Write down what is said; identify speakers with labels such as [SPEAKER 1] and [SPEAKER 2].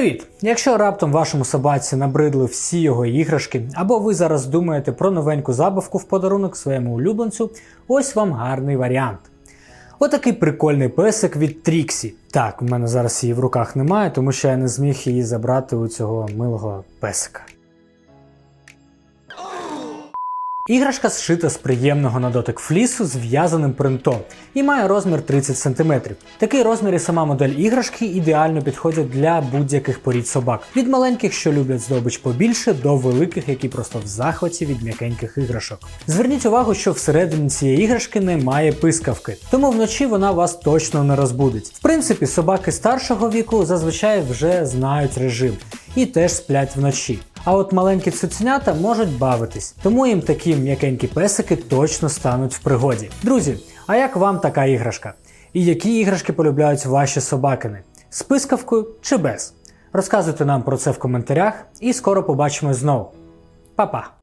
[SPEAKER 1] Привіт! Якщо раптом вашому собаці набридли всі його іграшки, або ви зараз думаєте про новеньку забавку в подарунок своєму улюбленцю, ось вам гарний варіант. Отакий прикольний песик від Тріксі. Так, у мене зараз її в руках немає, тому що я не зміг її забрати у цього милого песика. Іграшка зшита з приємного на дотик флісу з в'язаним принтом і має розмір 30 см. Такий розмір і сама модель іграшки ідеально підходять для будь-яких порід собак. Від маленьких, що люблять здобич побільше, до великих, які просто в захваті від м'якеньких іграшок. Зверніть увагу, що всередині цієї іграшки немає пискавки, тому вночі вона вас точно не розбудить. В принципі, собаки старшого віку зазвичай вже знають режим і теж сплять вночі. А от маленькі цуценята можуть бавитись, тому їм такі м'якенькі песики точно стануть в пригоді. Друзі, а як вам така іграшка? І які іграшки полюбляють ваші собакини? З пискавкою чи без? Розказуйте нам про це в коментарях і скоро побачимо знову. Па-па!